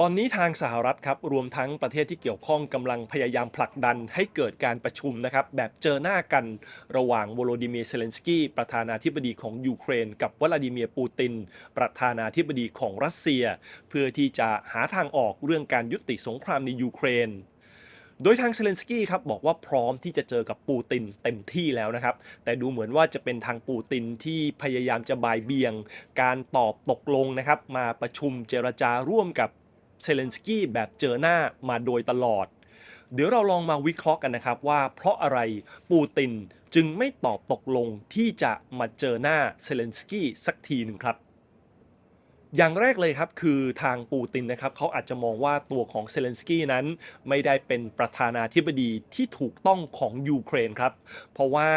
ตอนนี้ทางสหรัฐครับรวมทั้งประเทศที่เกี่ยวข้องกำลังพยายามผลักดันให้เกิดการประชุมนะครับแบบเจอหน้ากันระหว่างโวโลดิเมียเซเลนสกี้ประธานาธิบดีของยูเครน กับวลาดิเมียร์ปูติน ประธานาธิบดีของรัสเซีย เพื่อที่จะหาทางออกเรื่องการยุติสงครามในยูเครนโดยทางเซเลนสกี้ครับบอกว่าพร้อมที่จะเจอกับปูตินเต็มที่แล้วนะครับ แต่ดูเหมือนว่าจะเป็นทางปูตินที่พยายามจะบายเบียง การตอบตกลงนะครับ มาประชุมเจรจาร่วมกับ เซเลนสกี้แบบเจอหน้ามาโดยตลอด เดี๋ยวเราลองมาวิเคราะห์กันนะครับว่าเพราะอะไรปูตินจึงไม่ตอบตกลงที่จะมาเจอหน้าเซเลนสกี้สักทีหนึ่งครับอย่างแรกเลยครับคือทางปูตินนะครับเขาอาจจะมองว่าตัวของเซเลนสกี้นั้น ไม่ได้เป็นประธานาธิบดีที่ถูกต้องของยูเครนครับ เพราะว่า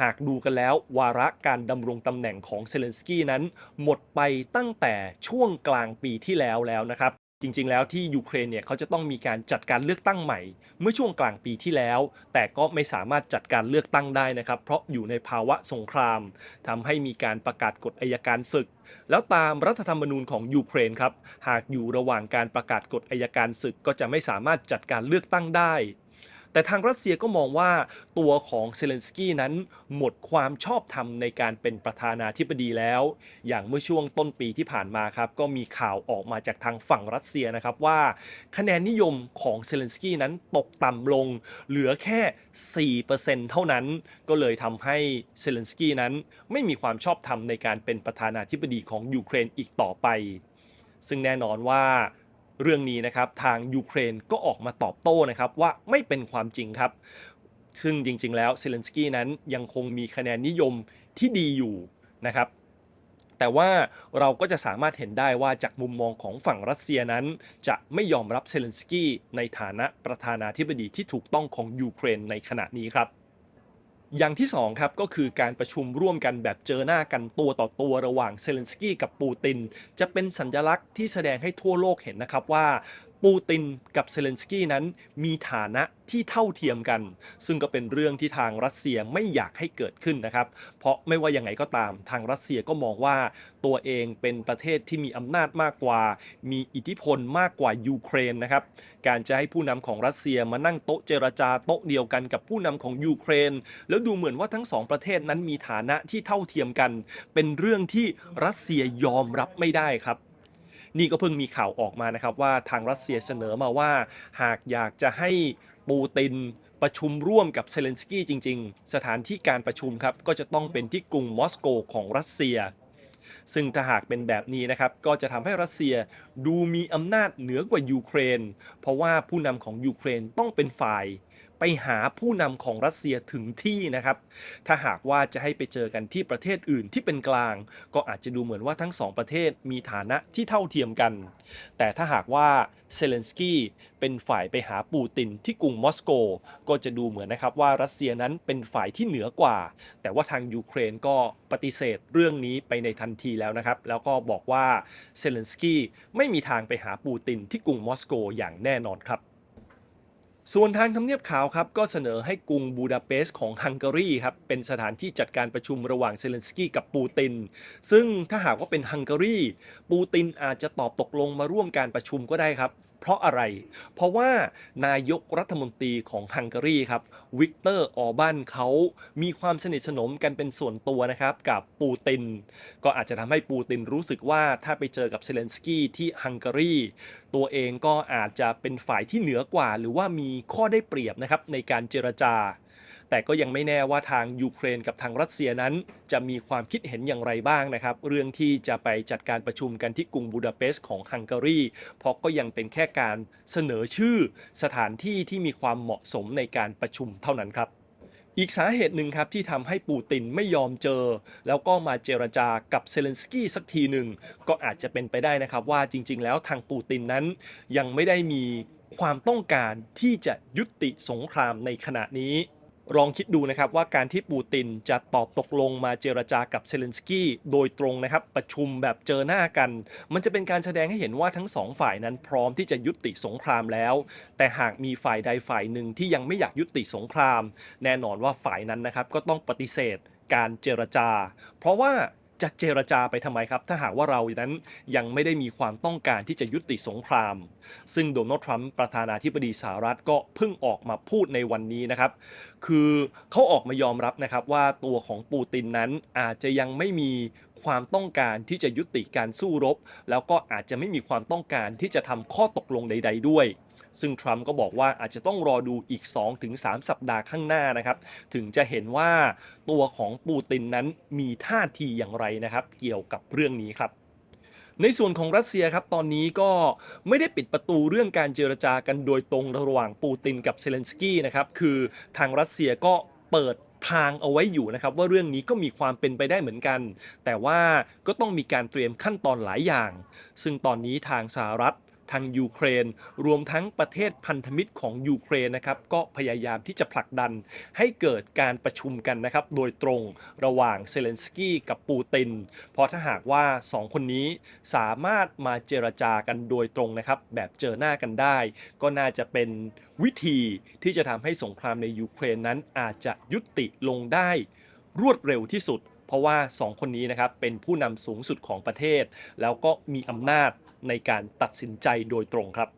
หากดูกันแล้ววาระการดำรงตำแหน่งของเซเลนสกี้นั้น หมดไปตั้งแต่ช่วงกลางปีที่แล้วแล้วนะครับ จริงๆ แล้วที่ยูเครนเนี่ยเขาจะต้องมีการจัดการเลือกตั้งใหม่ เมื่อช่วงกลางปีที่แล้ว แต่ก็ไม่สามารถจัดการเลือกตั้งได้นะครับ เพราะอยู่ในภาวะสงครามทำให้มีการประกาศกฎอายการศึก แล้วตามรัฐธรรมนูญของยูเครนครับ หากอยู่ระหว่างการประกาศกฎอายการศึกก็จะไม่สามารถจัดการเลือกตั้งได้ แต่ทางรัสเซียก็มองว่าตัวของเซเลนสกี้นั้นหมดความชอบธรรมในการเป็นประธานาธิบดีแล้ว อย่างเมื่อช่วงต้นปีที่ผ่านมาครับก็มีข่าวออกมาจากทางฝั่งรัสเซียนะครับว่า คะแนนนิยมของเซเลนสกี้นั้นตกต่ำลง เหลือแค่ 4%เท่านั้น ก็เลยทำให้เซเลนสกี้นั้นไม่มีความชอบธรรมในการเป็นประธานาธิบดีของยูเครนอีกต่อไป ซึ่งแน่นอนว่า เรื่องนี้นะครับทางยูเครนก็ออกมาตอบโต้นะครับว่าไม่เป็นความจริงครับ ซึ่งจริง ๆ แล้วเซเลนสกี้นั้นยังคงมีคะแนนนิยมที่ดีอยู่นะครับแต่ว่าเราก็จะสามารถเห็นได้ว่าจากมุมมองของฝั่งรัสเซียนั้น จะไม่ยอมรับเซเลนสกี้ในฐานะประธานาธิบดีที่ถูกต้องของยูเครนในขณะนี้ครับ อย่างที่2ครับก็คือการประชุมร่วมกันแบบเจอหน้ากันตัวต่อตัวระหว่างเซเลนสกี้กับปูติน จะเป็นสัญลักษณ์ที่แสดงให้ทั่วโลกเห็นนะครับว่า ปูตินกับเซเลนสกี้นั้นมีฐานะที่เท่าเทียมกัน ซึ่งก็เป็นเรื่องที่ทางรัสเซียไม่อยากให้เกิดขึ้นนะครับ เพราะไม่ว่ายังไงก็ตามทางรัสเซียก็มองว่าตัวเองเป็นประเทศที่มีอำนาจมากกว่า มีอิทธิพลมากกว่ายูเครนนะครับ การจะให้ผู้นำของรัสเซียมานั่งโต๊ะเจรจาโต๊ะเดียวกันกับผู้นำของยูเครน แล้วดูเหมือนว่าทั้งสองประเทศนั้นมีฐานะที่เท่าเทียมกัน เป็นเรื่องที่รัสเซียยอมรับไม่ได้ครับ นี่ก็เพิ่งมีข่าวออกมานะครับว่าทางรัสเซียเสนอมาว่า หากอยากจะให้ปูตินประชุมร่วมกับเซเลนสกี้จริง ๆ สถานที่การประชุมครับก็จะต้องเป็นที่กรุงมอสโกของรัสเซีย ซึ่งถ้าหากเป็นแบบนี้นะครับก็จะทำให้รัสเซียดูมีอำนาจเหนือกว่ายูเครน เพราะว่าผู้นำของยูเครนต้องเป็นฝ่าย ไปหาผู้นำของรัสเซียถึงที่นะครับ ถ้าหากว่าจะให้ไปเจอกันที่ประเทศอื่นที่เป็นกลาง ก็อาจจะดูเหมือนว่าทั้งสองประเทศมีฐานะที่เท่าเทียมกัน แต่ถ้าหากว่าเซเลนสกี้เป็นฝ่ายไปหาปูตินที่กรุงมอสโก ก็จะดูเหมือนนะครับว่ารัสเซียนั้นเป็นฝ่ายที่เหนือกว่า แต่ว่าทางยูเครนก็ปฏิเสธเรื่องนี้ไปในทันทีแล้วนะครับ แล้วก็บอกว่าเซเลนสกี้ไม่มีทางไปหาปูตินที่กรุงมอสโกอย่างแน่นอนครับ ส่วนทางทำเนียบขาวครับก็เสนอให้กรุงบูดาเปสต์ของฮังการีครับเป็นสถานที่จัดการประชุมระหว่างเซเลนสกี้กับปูติน ซึ่งถ้าหากว่าเป็นฮังการีปูตินอาจจะตอบตกลงมาร่วมการประชุมก็ได้ครับ เพราะอะไร เพราะว่านายกรัฐมนตรีของฮังการีครับวิกเตอร์ออบันเขามีความสนิทสนมกันเป็นส่วนตัวนะครับกับปูติน ก็อาจจะทำให้ปูตินรู้สึกว่าถ้าไปเจอกับเซเลนสกี้ที่ฮังการีตัวเองก็อาจจะเป็นฝ่ายที่เหนือกว่า หรือว่ามีข้อได้เปรียบนะครับในการเจรจา แต่ก็ยังไม่แน่ว่าทางยูเครนกับทางรัสเซียนั้น จะมีความคิดเห็นอย่างไรบ้างนะครับ เรื่องที่จะไปจัดการประชุมกันที่กรุงบูดาเปสต์ของฮังการีเพราะก็ยังเป็นแค่การเสนอชื่อสถานที่ที่มีความเหมาะสมในการประชุมเท่านั้นครับอีกสาเหตุหนึ่งครับที่ทำให้ปูตินไม่ยอมเจอ แล้วก็มาเจรจากับเซเลนสกี้สักทีหนึ่ง ก็อาจจะเป็นไปได้นะครับว่าจริง ๆ แล้วทางปูตินนั้น ยังไม่ได้มีความต้องการที่จะยุติสงครามในขณะนี้ ลองคิดดูนะครับว่าการที่ปูตินจะตอบตกลงมาเจรจากับเซเลนสกี้โดยตรงนะครับประชุมแบบเจอหน้ากัน มันจะเป็นการแสดงให้เห็นว่าทั้งสองฝ่ายนั้นพร้อมที่จะยุติสงครามแล้ว แต่หากมีฝ่ายใดฝ่ายหนึ่งที่ยังไม่อยากยุติสงคราม แน่นอนว่าฝ่ายนั้นนะครับก็ต้องปฏิเสธการเจรจา เพราะว่า จะเจรจาไปทำไมครับ ถ้าหากว่าเรานั้นยังไม่ได้มีความต้องการที่จะยุติสงคราม ซึ่งโดนัลด์ทรัมป์ประธานาธิบดีสหรัฐก็เพิ่งออกมาพูดในวันนี้นะครับ คือเขาออกมายอมรับนะครับว่าตัวของปูตินนั้นอาจจะยังไม่มีความต้องการที่จะยุติการสู้รบ แล้วก็อาจจะไม่มีความต้องการที่จะทำข้อตกลงใด ๆ ด้วย ซึ่งทรัมป์ก็บอกว่าอาจจะต้องรอดูอีก 2-3 สัปดาห์ข้างหน้านะครับ ถึงจะเห็นว่าตัวของปูตินนั้นมีท่าทีอย่างไรนะครับ เกี่ยวกับเรื่องนี้ครับในส่วนของรัสเซียครับตอนนี้ก็ไม่ได้ปิดประตูเรื่องการเจรจากันโดยตรงระหว่างปูตินกับเซเลนสกี้นะครับคือทางรัสเซียก็เปิดทางเอาไว้อยู่นะครับ ว่าเรื่องนี้ก็มีความเป็นไปได้เหมือนกัน แต่ว่าก็ต้องมีการเตรียมขั้นตอนหลายอย่าง ซึ่งตอนนี้ทางสหรัฐ ทางยูเครน รวมทั้งประเทศพันธมิตรของยูเครนนะครับก็พยายามที่จะผลักดันให้เกิดการประชุมกันนะครับโดยตรงระหว่างเซเลนสกี้กับปูติน เพราะถ้าหากว่า 2 คนนี้สามารถมาเจรจากันโดยตรงนะครับแบบเจอหน้ากันได้ ก็น่าจะเป็นวิธีที่จะทำให้สงครามในยูเครนนั้นอาจจะยุติลงได้ รวดเร็วที่สุด เพราะว่า 2 คนนี้นะครับเป็นผู้นำสูงสุดของประเทศ แล้วก็มีอำนาจ ในการตัดสินใจโดยตรงครับ